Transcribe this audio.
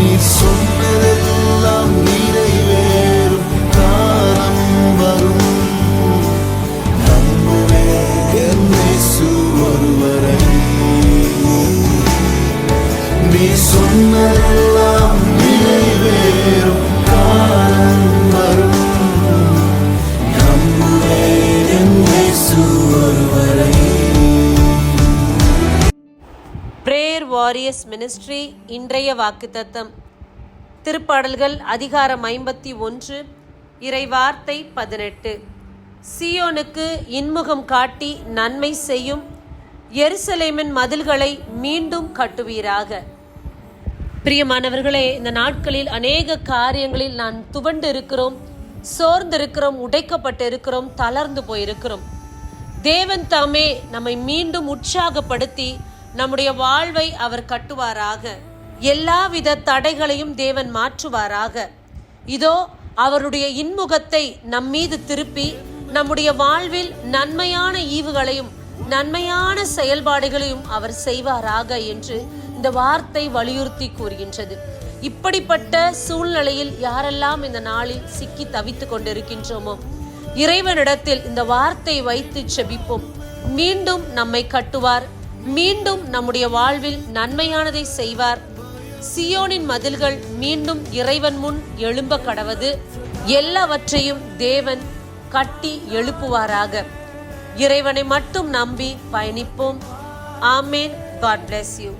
நீ சொன்னதெல்லாம் நிறைவேறும். காலம் வரும். நம்புவேன் ஒருவரை. நீ சொன்னதெல்லாம் வாரியர்ஸ் மினிஸ்ட்ரி இன்றைய வாக்குத்தத்தம். திருப்பாடல்கள் அதிகாரம் ஐம்பத்தி ஒன்று இறைவார்த்தை பதினெட்டு. சியோனுக்கு இன்முகம் காட்டி நன்மை செய்யும் எருசலேமின் மதில்களை மீண்டும் கட்டுவீராக. பிரியமானவர்களே இந்த நாட்களில் அநேக காரியங்களில் நான் துவண்டு இருக்கிறோம் சோர்ந்து இருக்கிறோம் உடைக்கப்பட்டு இருக்கிறோம் தளர்ந்து போயிருக்கிறோம். தேவன் தாமே நம்மை மீண்டும் உற்சாகப்படுத்தி நம்முடைய வாழ்வை அவர் கட்டுவாராக. எல்லாவித தடைகளையும் தேவன் மாற்றுவாராக. இதோ அவருடைய இன்முகத்தை நம்மீது திருப்பி நம்முடைய வாழ்வில் நன்மையான ஈவுகளையும் நன்மையான செயல்பாடுகளையும் அவர் செய்வாராக என்று இந்த வார்த்தை வலியுறுத்தி கூறுகின்றது. இப்படிப்பட்ட சூழ்நிலையில் யாரெல்லாம் இந்த நாளில் சிக்கி தவித்துக் கொண்டிருக்கின்றோமோ இறைவனிடத்தில் இந்த வார்த்தை வைத்து செபிப்போம். மீண்டும் நம்மை கட்டுவார். மீண்டும் நம்முடைய வாழ்வில் நன்மையானதை செய்வார். சியோனின் மதில்கள் மீண்டும் இறைவன் முன் எழும்ப கடவது. எல்லாவற்றையும் தேவன் கட்டி எழுப்புவாராக. இறைவனை மட்டும் நம்பி பயணிப்போம். ஆமேன். God bless you